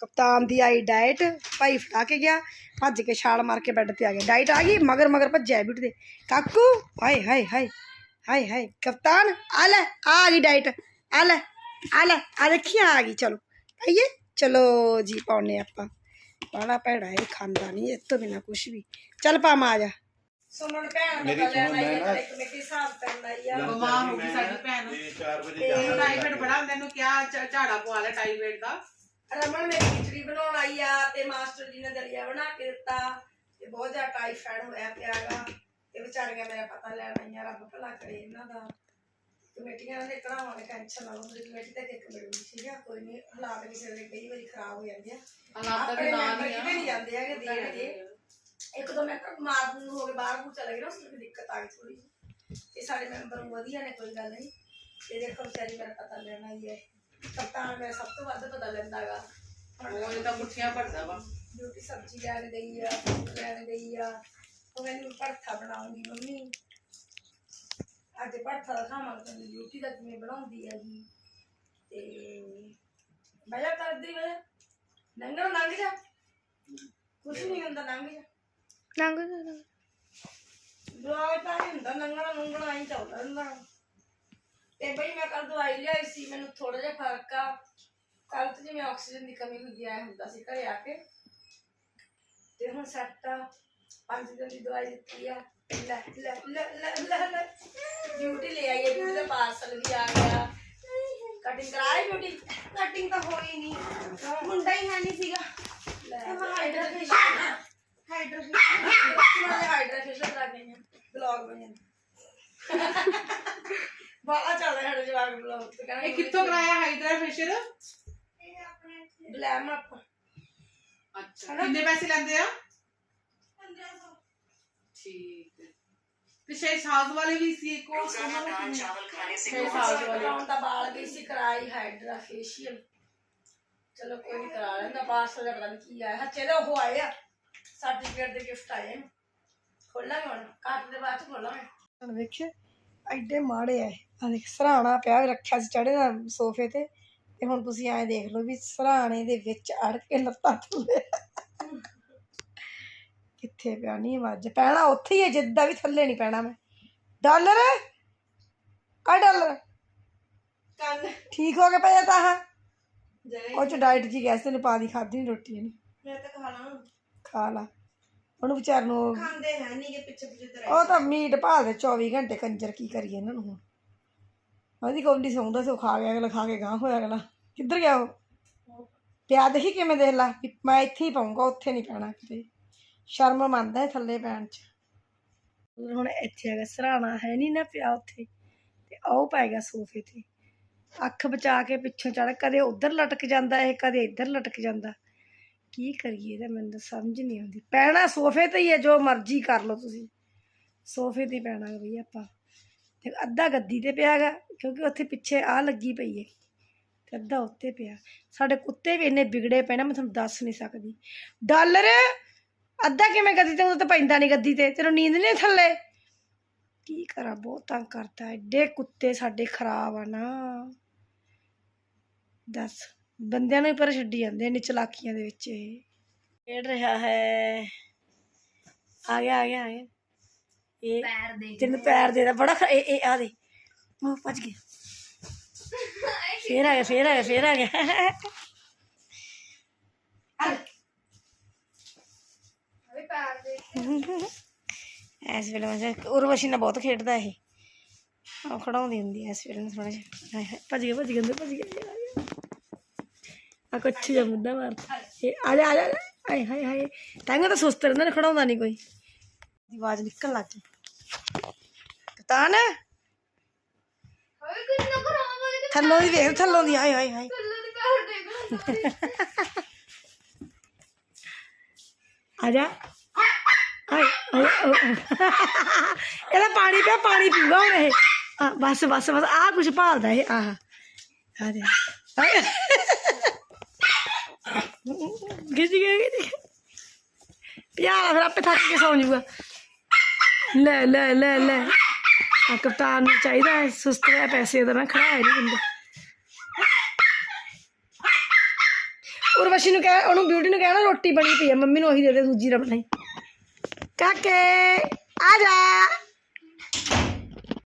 ਕਪਤਾਨ ਦੀ ਆਈ ਡਾਈਟ ਭਾਈ ਫੜਾ ਕੇ ਗਿਆ ਭੱਜ ਕੇ ਛਾਲ ਮਾਰ ਕੇ ਬੈੱਡ ਤੇ ਆ ਗਿਆ ਡਾਈਟ ਆ ਗਈ ਮਗਰ ਮਗਰ ਭੱਜਿਆ ਬਿਊਟੀ ਦੇ ਕਾਕੂ ਹਾਏ ਹਾਏ ਹਾਏ ਹਾਏ ਹਾਏ ਕਪਤਾਨ ਆ ਲੈ ਆ ਗਈ ਡਾਈਟ ਆ ਲੈ ਆ ਲੈ ਆ ਦੇਖੀ ਆ ਗਈ ਚਲੋ ਆਈਏ ਚਲੋ ਜੀ ਪਾਉਨੇ ਆਪਾਂ ਬੜਾ ਭੈੜਾ ਇਹ ਖਾਂਦਾ ਨਹੀਂ ਇਹ ਤੋਂ ਬਿਨਾ ਕੁਝ ਵੀ ਚੱਲ ਪਾਮਾ ਆ ਜਾ ਸੁਣਨ ਭੈਣ ਮੇਰੀ ਸੁਣੋ, ਮੈਂ ਨਾ- ਕਮੇਟੀ ਹਿਸਾਬ ਕਰਨ ਆਈ ਆ ਬਿਮਾਰ ਹੋ ਗਈ ਸਾਡੀ ਭੈਣ ਤੇ 4 ਵਜੇ ਜਾਣਾ ਟਾਈਫਾਇਡ ਬੜਾ ਹੁੰਦਾ ਇਹਨੂੰ ਕਿਹਾ ਝ- ਝਾੜਾ ਪਵਾ ਲੈ ਟਾਈਫਾਇਡ ਦਾ ਰਮਨ ਮੇਰੀ ਖਿਚੜੀ ਬਣਾਉਣ ਆਈ ਆ ਤੇ ਮਾਸਟਰ ਜੀ ਨੇ ਦਲੀਆ ਬਣਾ ਕੇ ਦਿੱਤਾ ਤੇ ਬਹੁਤ ਜ਼ਿਆਦਾ ਟਾਈਫਾਇਡ ਹੋਇਆ ਪਿਆਗਾ ਤੇ ਵਿਚਾਰੀਆਂ ਮੇਰਾ ਪਤਾ ਲੈਣ ਆਈਆਂ ਰੱਬ ਭਲਾ ਕਰੇ ਇਹਨਾਂ ਦਾ। ਕਮੇਟੀਆਂ ਦੇ ਕਢਾਵਾਂਗੇ ਟੈਨਸ਼ਨ ਨਾ ਲਓ ਮੇਰੀ ਕਮੇਟੀ ਤੇ ਇੱਕ ਮਿਲੂਗੀ ਠੀਕ ਆ ਕੋਈ ਨਹੀਂ ਹਾਲਾਤ ਕਿਸੇ ਦੇ ਕਈ ਵਾਰੀ ਖਰਾਬ ਹੋ ਜਾਂਦੇ ਆ। ਹਾਲਾਤ ਦਾ ਆਪਣੇ ਵੀ ਨਾਂ ਮੈਂਬਰ ਨਹੀਂ ਜਾਂਦੇ ਹੈਗੇ ਦੇਣਗੇ ਇੱਕ ਦੋ ਮੈਂ ਮਾਰ ਨੂੰ ਹੋ ਕੇ ਬਾਹਰ ਨੂੰ ਚਲੇ ਗਏ ਨਾ ਉਸ ਨੂੰ ਦਿੱਕਤ ਆ ਗਈ ਥੋੜੀ ਜਿਹੀ। ਤੇ ਸਾਡੇ ਮੈਂਬਰ ਵਧੀਆ ਨੇ ਕੋਈ ਗੱਲ ਨਹੀਂ। ਤੇ ਦੇਖੋ ਵਿਚਾਰੀ ਮੇਰਾ ਪਤਾ ਲੈਣਾ ਹੀ ਹੈ। ਕਪਤਾਨ ਮੇਰਾ ਸਭ ਤੋਂ ਵੱਧ ਪਤਾ ਲੈਂਦਾਗਾ ਉਹ ਇਹ ਤਾਂ ਮੁੱਠੀਆਂ ਭਰਦਾ ਵਾ। ਬਿਊਟੀ ਸਬਜ਼ੀ ਲੈਣ ਗਈ ਆ ਫਰੂਟ ਲੈਣ ਗਈ ਆ। ਉਹ ਕਹਿੰਦੀ ਮੈਂ ਭਰਥਾ ਬਣਾਉਂਗੀ ਮੰਮੀ। ਅੱਜ ਭਰਥਾ ਦਾ ਖਾਵਾਂਗੇ ਤਾਂ ਬਿਊਟੀ ਦਾ ਕਿਵੇਂ ਬਣਾਉਂਦੀ ਹੈਗੀ। ਤੇ ਬਜਾ ਕਰਦੀ ਵੇ ਨੰਗਾ ਲੰਘ ਜਾ ਕੁਛ ਨਹੀਂ ਹੁੰਦਾ ਲੰਘ ਜਾ ਨੰਗ ਦਵਾਈ ਤਾਂ ਨਹੀਂ ਹੁੰਦਾ ਨੰਗਣਾ ਨੰਗਣਾ ਹੀ ਚੱਲਦਾ ਹੁੰਦਾ। ਤੇ ਬਈ ਮੈਂ ਕੱਲ ਦਵਾਈ ਲਿਆਈ ਸੀ ਮੈਨੂੰ ਜਿਹਾ ਫ਼ਰਕ ਆ। ਕੱਲ ਤੇ ਜਿਵੇਂ ਆਕਸੀਜਨ ਦੀ ਕਮੀ ਹੁੰਦੀ ਆ ਹੁੰਦਾ ਸੀ ਘਰੇ ਆ ਕੇ। ਤੇ ਹੁਣ ਸੱਟ ਆ। ਪੰਜ ਦਿਨ ਦੀ ਦਵਾਈ ਦਿੱਤੀ ਆ। ਲੈ ਲੈ ਲੈ ਲੈ ਲੈ ਲੈ। ਡਿਊਟੀ ਲੈ ਆਈ ਹੈ ਡਿਊਟੀ ਦਾ ਪਾਰਸਲ ਵੀ ਆ ਗਿਆ। ਕਟਿੰਗ ਕਰਾਈ ਡਿਊਟੀ ਕਟਿੰਗ ਤਾਂ ਹੋਈ ਨਹੀਂ ਮੁੰਡਾ ਹੀ ਹੈ ਨਹੀਂ ਸੀਗਾ ਲੈ ਹਾਈਡਰਾ ਫੇਸ਼ੀਅਲ ਹਾਈਡਰਾ ਫੇਸ਼ੀਅਲ ਮੈਂ ਹਾਈਡਰਾ ਫੇਸ਼ੀਅਲ ਕਰਾ ਗਈ ਹਾਂ ਬਲੌਗ ਬਣ ਬਾਹਰ ਚੱਲ ਰਿਹਾ ਸਾਡੇ ਜਵਾਗ ਬਲੌਗ ਤੇ ਕਹਿੰਦੇ ਇਹ ਕਿੱਥੋਂ ਕਰਾਇਆ ਹਾਈਡਰਾ ਫੇਸ਼ੀਅਲ ਗਲੈਮ ਅਪ। ਅੱਛਾ। ਕਿੰਨੇ ਪੈਸੇ ਲੈਂਦੇ ਆ? ਠੀਕ ਹੈ। ਤੇ ਸ਼ੇ ਸਾਊਥ ਵਾਲੇ ਵੀ ਸੀ ਇੱਕ ਉਹ ਉਹਨਾਂ ਨੂੰ ਕਿੰਨੇ ਛੇ ਸਾਊਥ ਵਾਲੇ। ਕਰਾਉਣ ਦਾ ਬਾਲ ਗਈ ਸੀ ਕਰਾਈ ਹਾਈਡਰਾ ਫੇਸ਼ੀਅਲ। ਚਲੋ ਕੋਈ ਨਹੀਂ ਕਰਾ ਲੈਂਦਾ ਪਾਰਸਲ ਦਾ ਪਤਾ ਨਹੀਂ ਕੀ ਆਇਆ। ਹੱਚੇ ਦੇ ਉਹ ਆਏ ਆ। ਸਰਟੀਫਿਕੇਟ ਦੇ ਗਿਫਟ ਆਏ ਨੇ। ਖੋਲਾਂਗੇ ਹੁਣ ਕੱਟ ਦੇ ਬਾਅਦ ਚ ਖੋਲਾਂਗੇ। ਹੁਣ ਵੇਖਿਆ ਐਡੇ ਮਾੜੇ ਆ ਇਹ। ਆ ਦੇਖ ਸਰਾਣਾ ਪਿਆ ਰੱਖਿਆ ਸੀ ਚੜੇ ਦਾ ਸੋਫੇ ਤੇ ਤੇ ਹੁਣ ਤੁਸੀਂ ਐਂ ਦੇਖ ਲਓ ਵੀ ਸਰਾਣੇ ਦੇ ਵਿੱਚ ਅੜ ਕੇ ਲੱਤਾਂ ਥੱਲੇ ਕਿੱਥੇ ਪਿਆ? ਨਹੀਂ ਵੱਜ ਪੈਣਾ ਉੱਥੇ ਹੀ ਹੈ ਜਿੱਦਾਂ ਵੀ ਥੱਲੇ ਨਹੀਂ ਪੈਣਾ ਮੈਂ। ਡਾਲਰ? ਆ ਡਾਲਰ। ਕੰਨ। ਠੀਕ ਹੋ ਗਿਆ ਪਿਆ ਤਾਂ? ਜਰੇ ਉਹ ਚ ਡਾਈਟ ਜੀ ਗੈਸ ਤੇ ਪਾ ਦੀ ਖਾਦੀ ਨਹੀਂ ਰੋਟੀ ਇਹਨੇ। ਮੈਂ ਤਾਂ ਖਾ ਲਾਂ। ਖਾ ਲਾ। ਉਹਨੂੰ ਵਿਚਾਰ ਨੂੰ ਖਾਂਦੇ ਹੈ ਨਹੀਂ ਕਿ ਪਿੱਛੇ ਪਿੱਛੇ ਤੇ ਉਹ ਤਾਂ ਮੀਟ ਭਾਲਦੇ 24 ਘੰਟੇ ਕੰਜਰ ਕੀ ਕਰੀਏ ਇਹਨਾਂ ਨੂੰ ਹੁਣ। ਉਹਦੀ ਕੌਂਡੀ ਸੌਂਦਾ ਸੀ ਉਹ ਖਾ ਗਿਆ, ਅਗਲਾ ਖਾ ਕੇ ਗਾਂ ਹੋਇਆ ਅਗਲਾ। ਕਿੱਧਰ ਗਿਆ ਉਹ? ਪਿਆ ਦੇਖੀ ਕਿਵੇਂ ਦੇਖ ਲਾ ਮੈਂ ਇੱਥੇ ਹੀ ਪਾਉਂਗਾ ਉੱਥੇ ਨਹੀਂ ਪੈਣਾ ਕਿਤੇ। ਸ਼ਰਮ ਮੰਨਦਾ ਥੱਲੇ ਪੈਣ ਚ। ਹੁਣ ਇੱਥੇ ਹੈਗਾ ਸਰਾਣਾ ਹੈ ਨਹੀਂ ਨਾ ਪਿਆ ਉੱਥੇ, ਤੇ ਉਹ ਪੈ ਗਿਆ ਸੋਫੇ ਤੇ। ਅੱਖ ਬਚਾ ਕੇ ਪਿੱਛੋਂ ਚੜ ਕਦੇ ਉਧਰ ਲਟਕ ਜਾਂਦਾ ਇਹ, ਕਦੇ ਇੱਧਰ ਲਟਕ ਜਾਂਦਾ। ਕੀ ਕਰੀਏ ਇਹਦਾ, ਮੈਨੂੰ ਤਾਂ ਸਮਝ ਨਹੀਂ ਆਉਂਦੀ। ਪੈਣਾ ਸੋਫੇ ਤੇ ਹੀ ਹੈ, ਜੋ ਮਰਜ਼ੀ ਕਰ ਲਓ ਤੁਸੀਂ। ਸੋਫੇ ਤੇ ਪੈਣਾ ਗਾ ਬਈ ਆਪਾਂ। ਤੇ ਅੱਧਾ ਗੱਦੀ ਤੇ ਪਿਆ ਗਾ ਕਿਉਂਕਿ ਉੱਥੇ ਪਿੱਛੇ ਆ ਲੱਗੀ ਪਈ ਹੈ। ਤੇ ਅੱਧਾ ਉੱਤੇ ਪਿਆ। ਸਾਡੇ ਕੁੱਤੇ ਵੀ ਇੰਨੇ ਵਿਗੜੇ ਪਏ ਨਾ, ਮੈਂ ਤੁਹਾਨੂੰ ਦੱਸ ਨਹੀਂ ਸਕਦੀ। ਡਾਲਰ, ਅੱਧਾ ਕਿਵੇਂ ਗੱਦੀ ਤੇ ਉਹ ਤਾਂ ਪੈਂਦਾ ਨਹੀਂ ਗੱਦੀ ਤੇ। ਤੈਨੂੰ ਨੀਂਦ ਨਹੀਂ ਥੱਲੇ? ਕੀ ਕਰਾਂ, ਬਹੁਤ ਤੰਗ ਕਰਦਾ ਐਡੇ ਕੁੱਤੇ ਸਾਡੇ ਖਰਾਬ ਆ ਨਾ। ਦੱਸ, ਬੰਦਿਆਂ ਨੂੰ ਹੀ ਪਰ ਛੱਡੀ ਜਾਂਦੇ ਨੇ, ਚਲਾਕੀਆਂ ਦੇ ਵਿੱਚ ਇਹ। ਖੇਡ ਰਿਹਾ ਹੈ। ਆ ਗਿਆ ਆ ਗਿਆ ਆ ਗਿਆ। ਇਹ ਪੈਰ ਦੇ ਤੈਨੂੰ ਪੈਰ ਦੇ ਦਾ ਬੜਾ ਖ- ਇਹ ਇਹ ਆ ਦੇ। ਉਹ ਭੱਜ ਗਿਆ। ਫੇਰ ਆ ਗਿਆ ਫੇਰ ਆ ਗਿਆ ਫੇਰ ਆ ਗਿਆ। ਅਰੇ ਪੈਰ ਦੇ ਐਸ ਵੇਲੇ ਮੈਂ ਉਰਵਸ਼ੀ ਨਾਲ ਬਹੁਤ ਖੇਡਦਾ ਇਹ। ਉਹ ਖੜਾਉਂਦੀ ਹੁੰਦੀ ਐ ਇਸ ਵੇਲੇ ਨੂੰ ਥੋੜਾ ਜਿਹਾ। ਹਾਏ ਹਾਏ ਭੱਜ ਗਿਆ ਭੱਜ ਗਿਆ ਅੰਦਰ ਭੱਜ ਗਿਆ। ਆ ਕੁਛ ਜਿਹਾ ਮੁੱਦਾ ਮਾਰਦਾ। ਇਹ ਆ ਜਾ ਆ ਜਾ ਆ ਜਾ। ਹਾਏ ਹਾਏ ਹਾਏ। ਤਾਂਗਾ ਤਾਂ ਸੁਸਤ ਰਹਿੰਦਾ ਨੇ ਖੜਾਉਂਦਾ ਨਹੀਂ ਕੋਈ। ਦੀ ਆਵਾਜ਼ ਨਿਕਲਣ ਲੱਗ ਗਈ। ਕਤਾਨ ਹੋਏ ਕੁਝ ਨਾ ਕਰਾਂ ਵਾਲੇ ਥੱਲੋਂ ਦੀ ਵੇਖ ਥੱਲੋਂ ਦੀ ਹਾਏ ਹਾਏ ਹਾਏ ਕੱਲੇ ਦੇ ਪੈਰ ਦੇ ਆ ਜਾ ਹਾਏ ਹਾਏ, ਓ, ਓ। ਇਹਦਾ ਪਾਣੀ ਪਿਆ ਪਾਣੀ ਪੀਊਗਾ ਹੁਣ ਇਹ ਆ, ਬਸ ਬਸ ਬਸ ਆ ਕੁਝ ਭਾਲਦਾ ਇਹ ਆਹ ਆ ਦੇ ਹਾਏ। ਗਿੱਜ ਗਿਆ ਗਿੱਜ ਗਿਆ ਪਿਆਰਾ ਫਿਰ ਆਪੇ ਥੱਕ ਕੇ ਸੌਂ ਜਾਊਗਾ ਲੈ ਲੈ ਲੈ ਲੈ ਆ ਕਪਤਾਨ ਨੂੰ ਚਾਹੀਦਾ ਹੈ, ਸੁਸਤ ਹੋਇਆ ਪੈਸੇ ਦਾ ਨਾ ਖੜਾ ਹੈ ਨਹੀਂ ਬੰਦਾ। ਉਰਵਸ਼ੀ ਨੂੰ ਕਹਿ, ਉਹਨੂੰ ਬਿਊਟੀ ਨੂੰ ਕਹਿਣਾ, ਰੋਟੀ ਬਣੀ ਪਈ ਆ ਮੰਮੀ ਨੂੰ ਉਹੀ ਦੇ ਦੇ ਦੂਜੀ ਰ ਬਣਾਈ ਕਾਕੇ, ਆ ਜਾ।